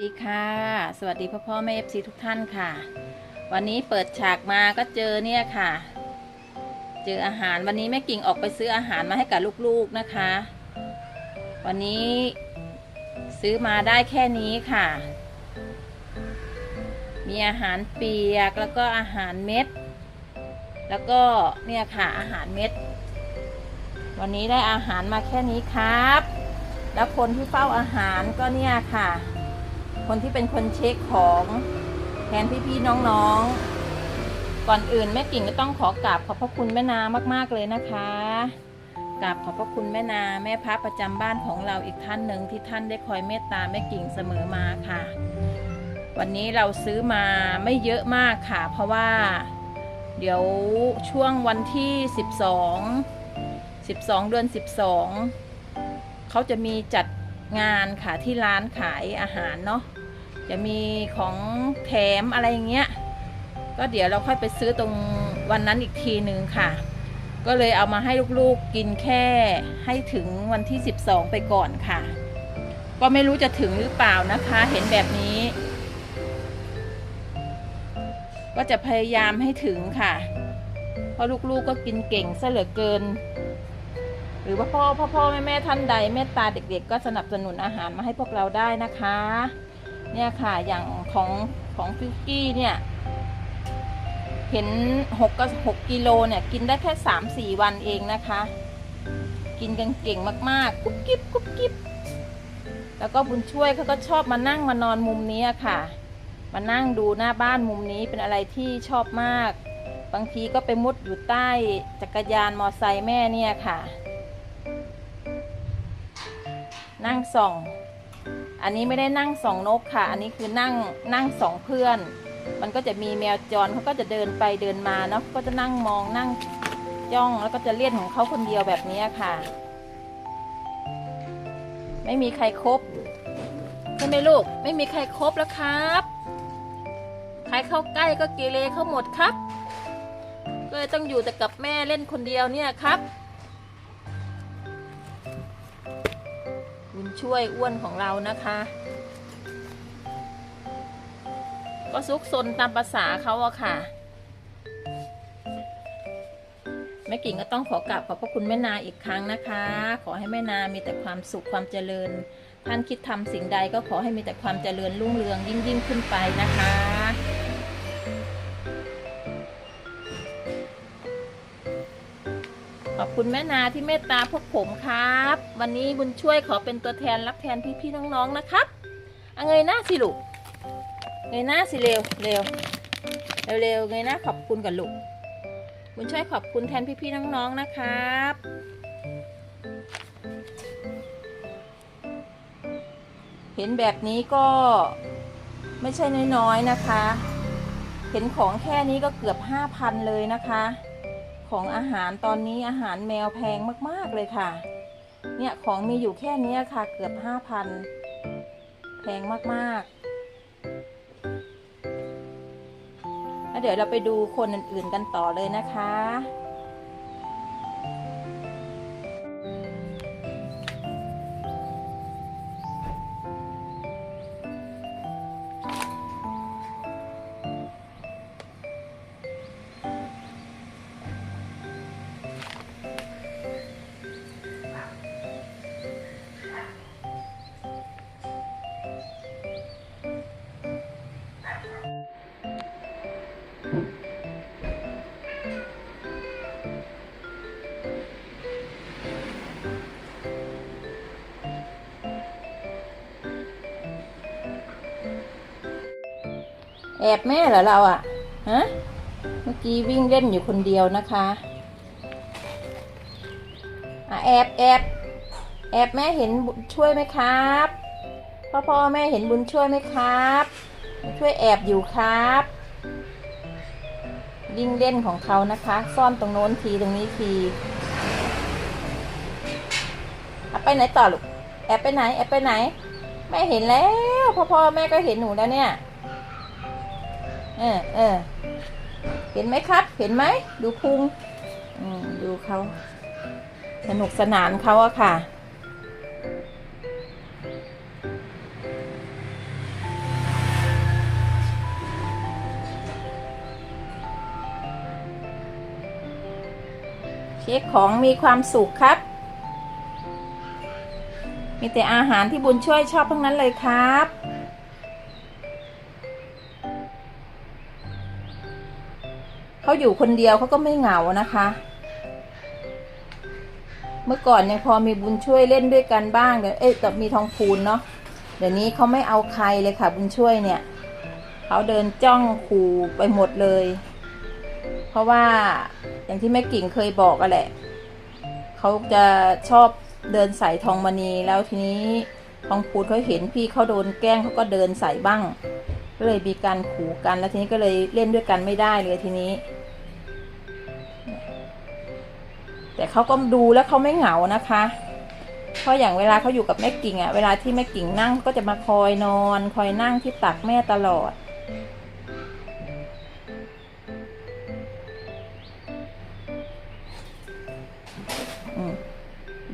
สวัสดีค่ะ สวัสดีพ่อพ่อแม่เอฟซีทุกท่านค่ะ วันนี้เปิดฉากมาก็เจอเนี่ยค่ะ เจออาหารวันนี้แม่กิ่งออกไปซื้ออาหารมาให้กับลูกๆนะคะ วันนี้ซื้อมาได้แค่นี้ค่ะ มีอาหารเปียกแล้วก็อาหารเม็ด แล้วก็เนี่ยค่ะอาหารเม็ด วันนี้ได้อาหารมาแค่นี้ครับ แล้วคนที่เฝ้าอาหารก็เนี่ยค่ะ คนที่เป็นคนเช็คของแทนพี่ๆน้องๆ ก่อนอื่นแม่กิ่งก็ต้องขอกราบขอบพระคุณแม่นามาก ๆเลยนะคะกราบขอบพระคุณแม่นาแม่พระประจำบ้านของเราอีกท่านหนึ่งที่ท่านได้คอยเมตตาแม่กิ่งเสมอมาค่ะ วันนี้เราซื้อมาไม่เยอะมากค่ะ เพราะว่า เดี๋ยวช่วงวันที่ 12 12 เดือน 12 เขาจะมีจัดงานค่ะที่ร้านขายอาหารเนาะ จะมีของแถมอะไรอย่างเงี้ย ก็เดี๋ยวเราค่อยไปซื้อตรงวันนั้นอีกทีหนึ่งค่ะ ก็เลยเอามาให้ลูกๆกินแค่ให้ถึงวันที่ 12 ไปก่อนค่ะ ก็ไม่รู้จะถึงหรือเปล่านะคะ เห็นแบบนี้ ก็จะพยายามให้ถึงค่ะ เพราะลูกๆก็กินเก่งซะเหลือเกิน หรือว่าพ่อพ่อพ่อแม่แม่ท่านใดเมตตาเด็กๆ ก็สนับสนุนอาหารมาให้พวกเราได้นะคะ เนี่ยค่ะอย่างของของฟิวกี้เนี่ย เห็นหกก็หกกิโลเนี่ย กินได้แค่สามสี่วันเองนะคะ กินกันเก่งมากๆกุ๊บกิ๊บกุ๊บกิ๊บแล้วก็บุญช่วยเขาก็ชอบมานั่งมานอนมุมนี้ค่ะ มานั่งดูหน้าบ้านมุมนี้เป็นอะไรที่ชอบมาก บางทีก็ไปมุดอยู่ใต้จักรยานมอไซค์แม่เนี่ยค่ะ นั่งส่อง อันนี้ไม่ได้นั่งสองนกค่ะ อันนี้คือนั่งนั่งสองเพื่อน มันก็จะมีแมวจรเขาก็จะเดินไปเดินมาเนาะก็จะนั่งมองนั่งจ้องแล้วก็จะเล่นของเขาคนเดียวแบบนี้ค่ะ ไม่มีใครครบใช่ไหมลูก ไม่มีใครครบแล้วครับ ใครเข้าใกล้ก็เกเรเข้าหมดครับ ก็เลยต้องอยู่แต่กับแม่เล่นคนเดียวเนี่ยครับ ช่วยอ้วนของเรานะคะ ก็ซุกซนตามภาษาเขาอะค่ะแม่กิ่งก็ต้องขอกราบขอบพระคุณแม่นาอีกครั้งนะคะ ขอให้แม่นามีแต่ความสุขความเจริญ ท่านคิดทำสิ่งใดก็ขอให้มีแต่ความเจริญรุ่งเรืองยิ่งยิ่งขึ้นไปนะคะ คุณแม่นาที่เมตตาพวกผมครับ วันนี้บุญช่วยขอเป็นตัวแทนรับแทนพี่ๆน้องๆนะครับเอาเงยหน้าสิลูกเงยหน้าสิเร็วเร็วเร็วเร็วเงยหน้าขอบคุณกับลูกบุญช่วยขอบคุณแทนพี่ๆน้องๆนะครับเห็นแบบนี้ก็ไม่ใช่น้อยๆนะคะ เห็นของแค่นี้ก็เกือบ 5,000 เลยนะคะ ของอาหารตอนนี้อาหารแมวแพงมากๆเลยค่ะ เนี่ยของมีอยู่แค่นี้ค่ะเกือบห้าพันแพงมากๆแล้วเดี๋ยวเราไปดูคนอื่นๆกันต่อเลยนะคะ อบแม่เหรอเราอะฮะเมื่อกี้วิ่งเล่นอยู่คนเดียวนะคะอะแอบแอบแอบแม่เห็นบุญช่วยไหมครับพ่อพ่อแม่เห็นบุญช่วยไหมครับ ช่วยแอบอยู่ครับวิ่งเล่นของเขานะคะ ซ่อนตรงโน้นทีตรงนี้ทีไปไหนต่อลูกแอบไปไหนแอบไปไหนแม่เห็นแล้วพ่อพ่อแม่ก็เห็นหนูแล้วเนี่ย เออเออเห็นไหมครับ เห็นไหม ดูพุงดูเขา สนุกสนานเขาอะค่ะ เช็คของมีความสุขครับ มีแต่อาหารที่บุญช่วยชอบทั้งนั้นเลยครับ เขาอยู่คนเดียวเขาก็ไม่เหงานะคะ เมื่อก่อนยังพอมีบุญช่วยเล่นด้วยกันบ้างเดี๋ยวเอ๊ะแต่มีทองพูนเนาะเดี๋ยวนี้เขาไม่เอาใครเลยค่ะ บุญช่วยเนี่ยเขาเดินจ้องขู่ไปหมดเลย เพราะว่าอย่างที่แม่กิ่งเคยบอกกันแหละเขาจะชอบเดินใส่ทองมณีแล้วทีนี้ทองพูนเขาเห็นพี่เขาโดนแกล้งเขาก็เดินใส่บ้าง ก็เลยมีการขู่กันแล้วทีนี้ก็เลยเล่นด้วยกันไม่ได้เลยทีนี้ แต่เขาก็ดูแล้วเขาไม่เหงานะคะ เพราะอย่างเวลาเขาอยู่กับแม่กิ่งอะเวลาที่แม่กิ่งนั่งก็จะมาคอยนอน คอยนั่งที่ตักแม่ตลอด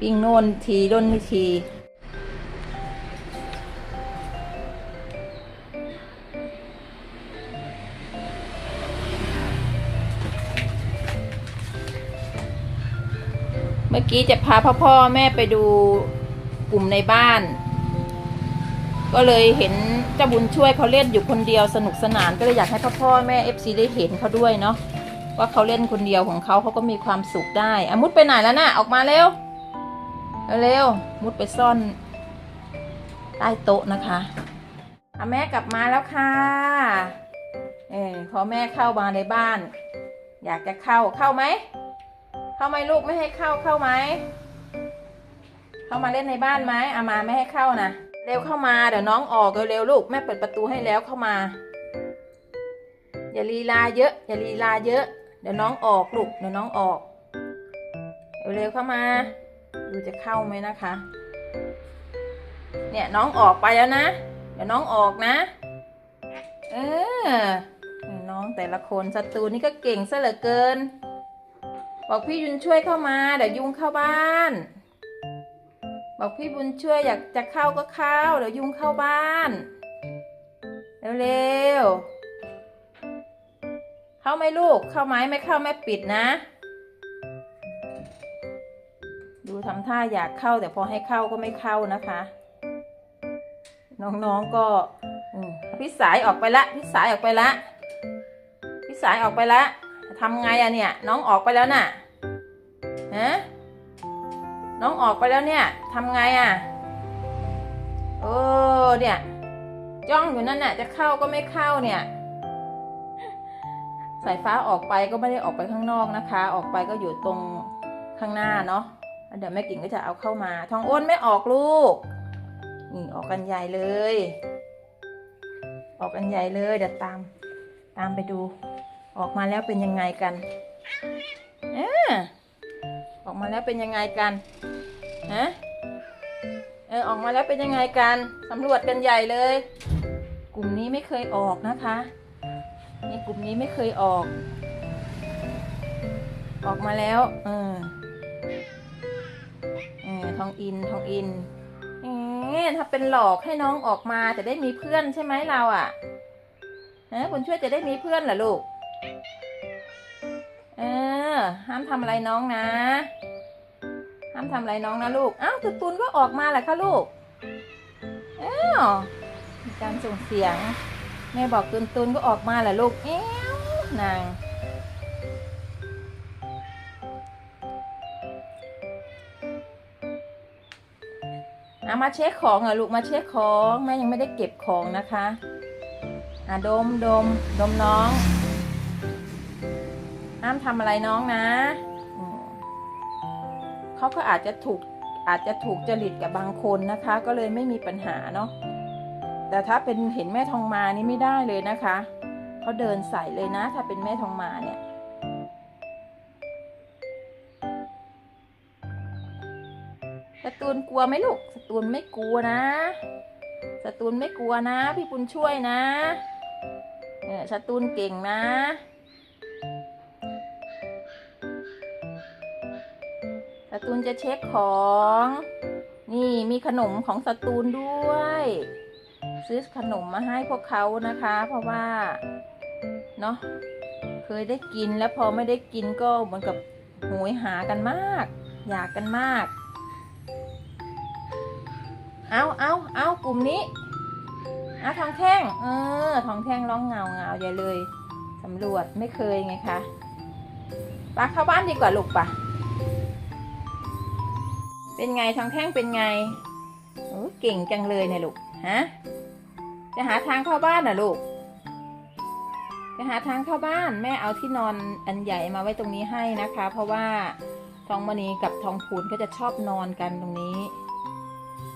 วิ่งโน่นทีด้นที อกี้จะพาพ่อพ่อแม่ไปดูกลุ่มในบ้าน ก็เลยเห็นเจ้าบุญช่วยเขาเล่นอยู่คนเดียวสนุกสนาน ก็เลยอยากให้พ่อพ่อแม่เอฟซีได้เห็นเขาด้วยเนาะว่าเขาเล่นคนเดียวของเขาเขาก็มีความสุขได้อะมุดไปไหนแล้วน่ะออกมาเร็วเร็วมุดไปซ่อนใต้โต๊ะนะคะอะแม่กลับมาแล้วค่ะ เออพอแม่เข้ามาในบ้าน อยากจะเข้าเข้าไหม เข้าไหมลูกไม่ให้เข้าเข้าไหมเข้ามาเล่นในบ้านไหมอามาไม่ให้เข้านะเร็วเข้ามาเดี๋ยวน้องออกเร็วๆลูกแม่เปิดประตูให้แล้วเข้ามา อย่าลีลาเยอะ อย่าลีลาเยอะ เดี๋ยวน้องออกลูกเดี๋ยวน้องออกเร็วๆเข้ามา ดูจะเข้าไหมนะคะ เนี่ยน้องออกไปแล้วนะ เดี๋ยวน้องออกนะ เออน้องแต่ละคนศัตรูนี่ก็เก่งซะเหลือเกิน บอกพี่ยุนช่วยเข้ามา เดี๋ยวยุงเข้าบ้าน บอกพี่บุญช่วยอยากจะเข้าก็เข้า เดี๋ยวยุงเข้าบ้านเร็วๆเข้าไหมลูก เข้าไหมไม่เข้าแม่ปิดนะ ดูทำท่าอยากเข้าแต่พอให้เข้าก็ไม่เข้านะคะ น้องๆก็อพี่สายออกไปละพี่สายออกไปละพี่สายออกไปละ ทำไงอะเนี่ย น้องออกไปแล้วน่ะฮะน้องออกไปแล้วเนี่ยทำไงอะโอ้เนี่ยจ้องอยู่นั่นน่ะ จะเข้าก็ไม่เข้าเนี่ย สายฟ้าออกไปก็ไม่ได้ออกไปข้างนอกนะคะ ออกไปก็อยู่ตรงข้างหน้าเนาะเดี๋ยวแม่กิ่งก็จะเอาเข้ามา ทองอ้นไม่ออกลูกนี่ออกกันใหญ่เลย ออกกันใหญ่เลยเดี๋ยวตาม ตามไปดู ออกมาแล้วเป็นยังไงกันเออออกมาแล้วเป็นยังไงกันฮะเออออกมาแล้วเป็นยังไงกันสำรวจกันใหญ่เลย กลุ่มนี้ไม่เคยออกนะคะนี่กลุ่มนี้ไม่เคยออก ออกมาแล้วเออเออทองอินทองอินเอ๊ะถ้าเป็นหลอกให้น้องออกมาจะได้มีเพื่อนใช่ไหมเราอะ่ะฮะคุณช่วยจะได้มีเพื่อนเหรอลูก ออ ห้ามทำอะไรน้องนะ ห้ามทำอะไรน้องนะลูก อ้าวตุนตุนก็ออกมาแหละค่ะลูก อ้าวมีการส่งเสียง แม่บอกตุนตุนก็ออกมาแหละลูกเอ้วนางอามาเช็คของเหรอลูกมาเช็คของแม่ยังไม่ได้เก็บของนะคะ อะดมดมดมน้อง ห้ามทำอะไรน้องนะเขาก็อาจจะถูกอาจจะถูกจริตกับบางคนนะคะ ก็เลยไม่มีปัญหาเนาะแต่ถ้าเป็นเห็นแม่ทองมานี่ไม่ได้เลยนะคะเขาเดินใส่เลยนะ ถ้าเป็นแม่ทองมาเนี่ยสตูนกลัวไหมลูกสตูนไม่กลัวนะสตูนไม่กลัวนะ พี่ปุณช่วยนะเนี่ยสตูนเก่งนะ สตูนจะเช็คของ นี่มีขนมของสตูนด้วย ซื้อขนมมาให้พวกเขานะคะ เพราะว่า เนาะเคยได้กินแล้วพอไม่ได้กินก็เหมือนกับโหยหากันมาก อยากกันมาก เอาเอาเอากลุ่มนี้เอาทองแท่ง เออ ทองแท่งร้องเงาเงาใหญ่เลยสำรวจไม่เคยไงคะปะเข้าบ้านดีกว่าลูกปะ เป็นไงทองแท่งเป็นไงโอ้เก่งจังเลยเนี่ยลูกฮะจะหาทางเข้าบ้านเหรอลูก จะหาทางเข้าบ้านแม่เอาที่นอนอันใหญ่มาไว้ตรงนี้ให้นะคะ เพราะว่าทองมณีกับทองพูนก็จะชอบนอนกันตรงนี้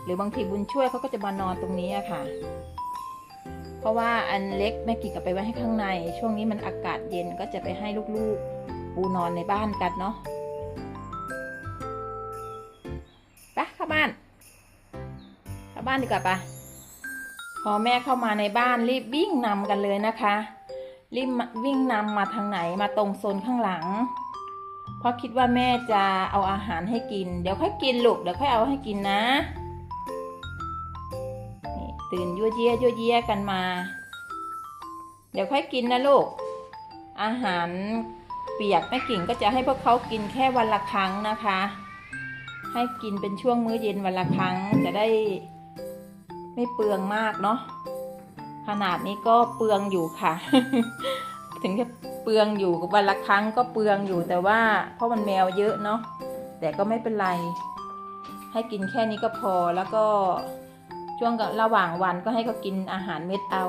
หรือบางทีบุญช่วยเขาก็จะมานอนตรงนี้อะค่ะ เพราะว่าอันเล็กแม่กิ่งกับไปไว้ให้ข้างใน ช่วงนี้มันอากาศเย็นก็จะไปให้ลูกๆปูนอนในบ้านกันเนาะ เข้าบ้านดีกว่าปะพอแม่เข้ามาในบ้านรีบวิ่งนำกันเลยนะคะ รีบวิ่งนำมาทางไหนมาตรงโซนข้างหลัง เพราะคิดว่าแม่จะเอาอาหารให้กิน เดี๋ยวค่อยกินลูกเดี๋ยวค่อยเอาให้กินนะนี่ตื่นยั่วเยี่ยยั่วเยี่ยกันมา เดี๋ยวค่อยกินนะลูก อาหารเปียกแม่กิ่งก็จะให้พวกเขากินแค่วันละครั้งนะคะ ให้กินเป็นช่วงมื้อเย็นวันละครั้งจะได้ ไม่เปลืองมากเนาะขนาดนี้ก็เปลืองอยู่ค่ะ ถึงจะเปลืองอยู่วันละครั้งก็เปลืองอยู่แต่ว่าเพราะมันแมวเยอะเนาะแต่ก็ไม่เป็นไร ให้กินแค่นี้ก็พอแล้วก็ช่วงระหว่างวันก็ให้เขากินอาหารเม็ดเอา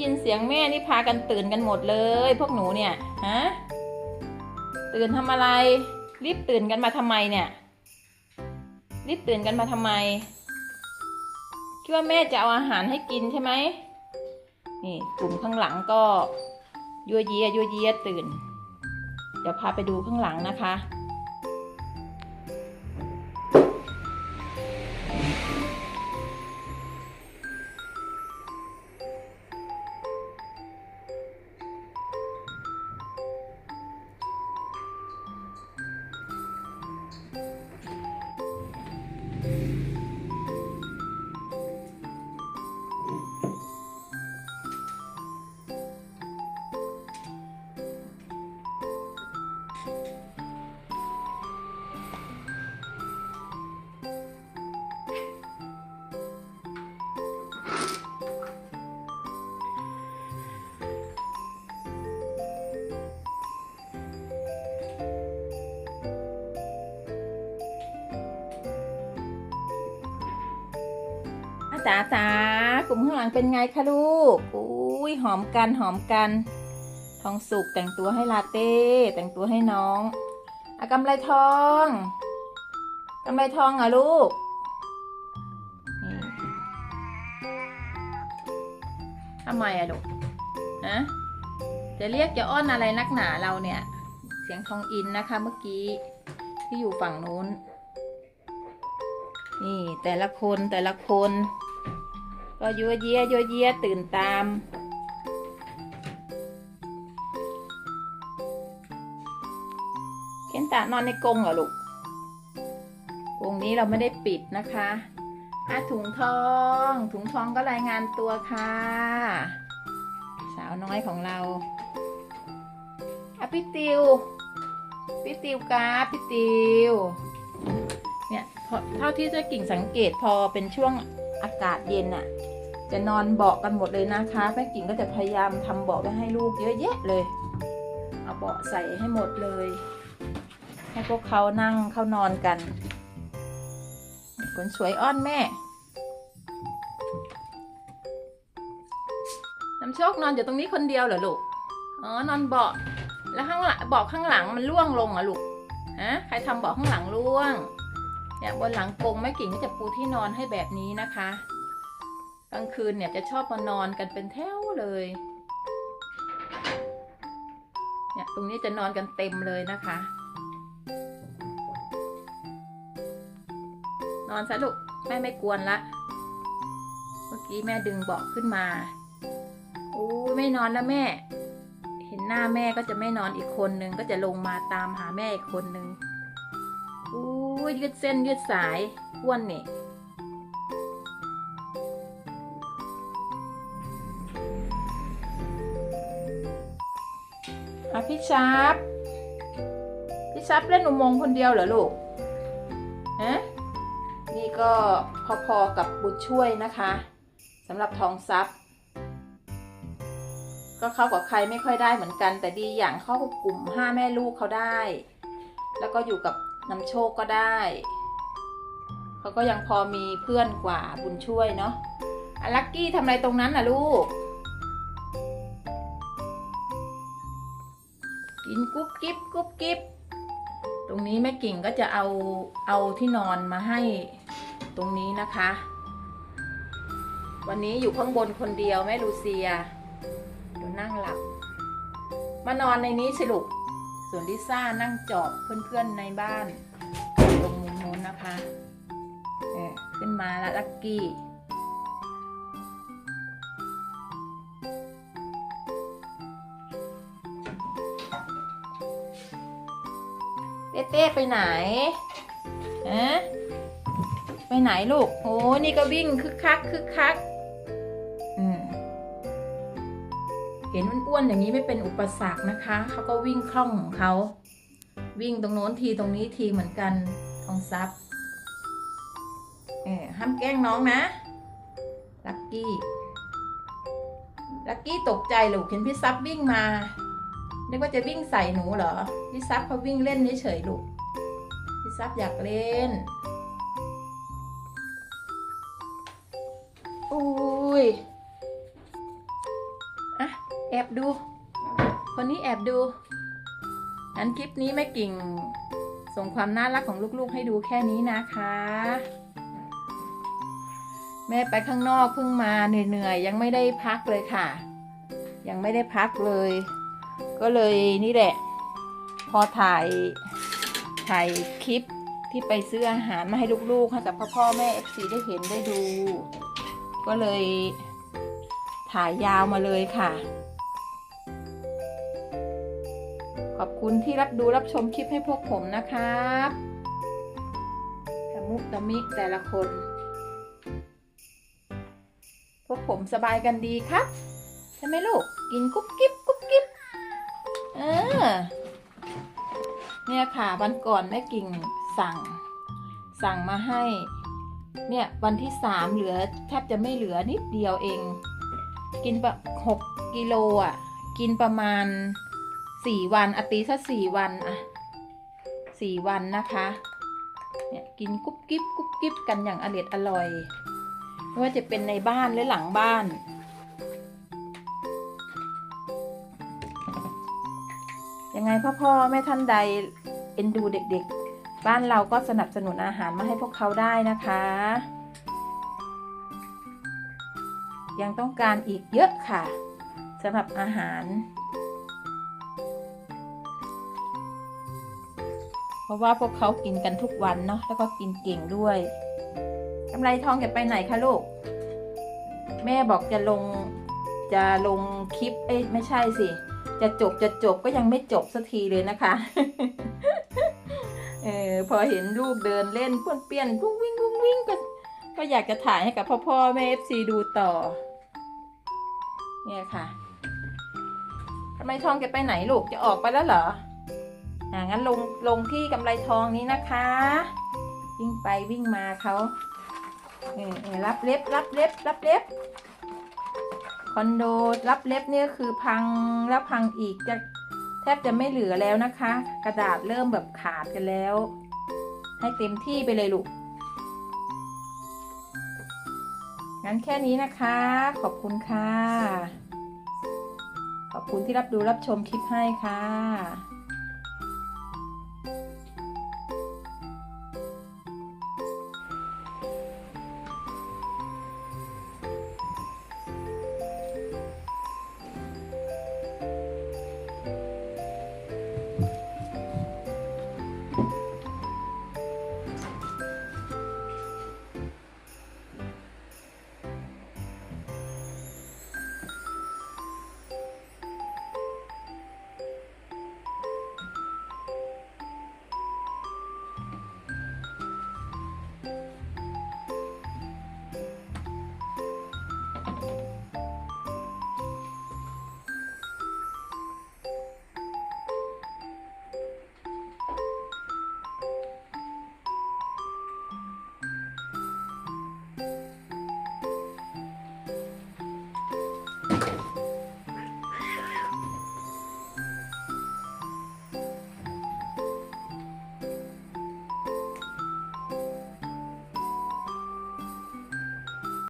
ยินเสียงแม่นี่พากันตื่นกันหมดเลย พวกหนูเนี่ยฮะตื่นทำอะไร รีบตื่นกันมาทำไมเนี่ย รีบตื่นกันมาทำไม คิดว่าแม่จะเอาอาหารให้กินใช่ไหมนี่กลุ่มข้างหลังก็ยัวเยียยัวเยียตื่น เดี๋ยวพาไปดูข้างหลังนะคะ จ๋าจ๋ากลุ่มข้างหลังเป็นไงคะลูกอุ้ยหอมกันหอมกันทองสุกแต่งตัวให้ลาเต้แต่งตัวให้น้องอากำไรทองกำไรทองเหรอลูกทำไมอะลูกนะจะเรียกจะอ้อนอะไรนักหนาเราเนี่ย เสียงทองอินนะคะเมื่อกี้ที่อยู่ฝั่งนู้น นี่แต่ละคนแต่ละคน ก็ยัวเยียยัวเยียตื่นตาม เคนตานอนในกรงเหรอลูกกรงนี้เราไม่ได้ปิดนะคะอาถุงทอง ถุงทองก็รายงานตัวค่ะ สาวน้อยของเราอะพี่ติวพี่ติวกาพี่ติวเนี่ยพอเท่าที่เจะกิ่งสังเกตพอเป็นช่วงอากาศเย็นอะ จะนอนเบาะกันหมดเลยนะคะแม่กิ่งก็จะพยายามทำเบาะไว้ให้ลูกเยอะแยะเลย เอาเบาะใส่ให้หมดเลย ให้พวกเขานั่งเข้านอนกันคนสวยอ้อนแม่น้ำโชคนอนอยู่ตรงนี้คนเดียวเหรอลูกอ๋อนอนเบาะแล้วข้างหลังเบาะข้างหลังมันร่วงลงเหรอลูกฮะใครทำเบาะข้างหลังร่วงเนี่ยบนหลังกรงแม่กิ่งก็จะปูที่นอนให้แบบนี้นะคะ กลางคืนเนี่ยจะชอบมานอนกันเป็นแถวเลย เนี่ยตรงนี้จะนอนกันเต็มเลยนะคะ นอนซะลูกแม่ไม่กวนละ เมื่อกี้แม่ดึงเบาะขึ้นมาโอ้ไม่นอนแล้วแม่ เห็นหน้าแม่ก็จะไม่นอนอีกคนนึงก็จะลงมาตามหาแม่อีกคนนึงอู้ยยืดเส้นยืดสายอ้วนเนี่ย พี่ชาร์ปพี่ชาร์ปเล่นอุโมงค์คนเดียวเหรอลูกฮะนี่ก็พอๆกับบุญช่วยนะคะสำหรับทองทรัพย์ก็เข้ากับใครไม่ค่อยได้เหมือนกัน แต่ดีอย่างเข้ากับกลุ่มห้าแม่ลูกเขาได้ แล้วก็อยู่กับนำโชคก็ได้เขาก็ยังพอมีเพื่อนกว่าบุญช่วยเนาะอลักกี้ทำอะไรตรงนั้นน่ะลูก กินกุ๊บกิ๊บกุ๊บกิ๊บตรงนี้แม่กิ่งก็จะเอาเอาที่นอนมาให้ตรงนี้นะคะ วันนี้อยู่ข้างบนคนเดียวแม่ลูเซียดูนั่งหลับ มานอนในนี้สิลูกส่วนลิซ่านั่งจอบเพื่อนๆในบ้าน ตรงมุมนู้นนะคะ เออขึ้นมาแล้วลักกี้ เต้เต้ไปไหนฮะไปไหนลูกโอ้นี่ก็วิ่งคึกคักคึกคักอืมเห็นอ้วนๆอย่างนี้ไม่เป็นอุปสรรคนะคะ เขาก็วิ่งคล่องของเขา วิ่งตรงโน้นทีตรงนี้ทีเหมือนกันทองซับเออห้ามแกล้งน้องนะ ลักกี้ ลักกี้ตกใจลูกเห็นพี่ซับวิ่งมา นึกว่าจะวิ่งใส่หนูเหรอพี่ซับเขาวิ่งเล่นเฉยๆลูกพี่ซับอยากเล่น อุ้ยอะแอบดู คนนี้แอบดูงั้นคลิปนี้แม่กิ่ง ส่งความน่ารักของลูกๆให้ดูแค่นี้นะคะ แม่ไปข้างนอกเพิ่งมาเหนื่อยๆ ยังไม่ได้พักเลยค่ะ ยังไม่ได้พักเลย ก็เลยนี่แหละ พอถ่ายถ่ายคลิปที่ไปซื้ออาหารมาให้ลูกๆให้กับพ่อพ่อแม่เอฟซีได้เห็นได้ดู ก็เลยถ่ายยาวมาเลยค่ะ ขอบคุณที่รับดูรับชมคลิปให้พวกผมนะครับตะมุกตะมิกแต่ละคน พวกผมสบายกันดีครับ ใช่ไหมลูก กินกุ๊บกิ๊บกุ๊บกิ๊บ เออ เนี่ยค่ะวันก่อนแม่กิ่งสั่ง สั่งมาให้ เนี่ยวันที่สามเหลือแทบจะไม่เหลือนิดเดียวเอง กินแบบหกกิโลอะ กินประมาณสี่วันอตีซะสี่วันอะสี่วันนะคะ เนี่ยกินกุ๊บกิ๊บกุ๊บกิ๊บกันอย่างอร่อยอร่อยไม่ว่าจะเป็นในบ้านหรือหลังบ้าน ยังไงพ่อพ่อแม่ท่านใดเอ็นดูเด็กๆ บ้านเราก็สนับสนุนอาหารมาให้พวกเขาได้นะคะ ยังต้องการอีกเยอะค่ะสำหรับอาหาร เพราะว่าพวกเขากินกันทุกวันเนาะแล้วก็กินเก่งด้วยกำไรทองจะไปไหนคะลูก แม่บอกจะลงจะลงคลิปเอ้ยไม่ใช่สิ จะจบจะจบก็ยังไม่จบสักทีเลยนะคะเออพอเห็นลูกเดินเล่นป้วนเปี้ยนกุ้งวิ่งกุ้งวิ่งก็ก็อยากจะถ่ายให้กับพ่อพ่อแม่เอฟซีดูต่อ เนี่ยค่ะทำไมทองจะไปไหนลูกจะออกไปแล้วเหรออ่างั้นลงลงที่กำไรทองนี้นะคะ วิ่งไปวิ่งมาเขาเออเออรับเล็บรับเล็บรับเล็บ คอนโดรับเล็บเนี่ยคือพังแล้วพังอีกจะแทบจะไม่เหลือแล้วนะคะ กระดาษเริ่มแบบขาดกันแล้ว ให้เต็มที่ไปเลยลูก งั้นแค่นี้นะคะ ขอบคุณค่ะ ขอบคุณที่รับดูรับชมคลิปให้ค่ะ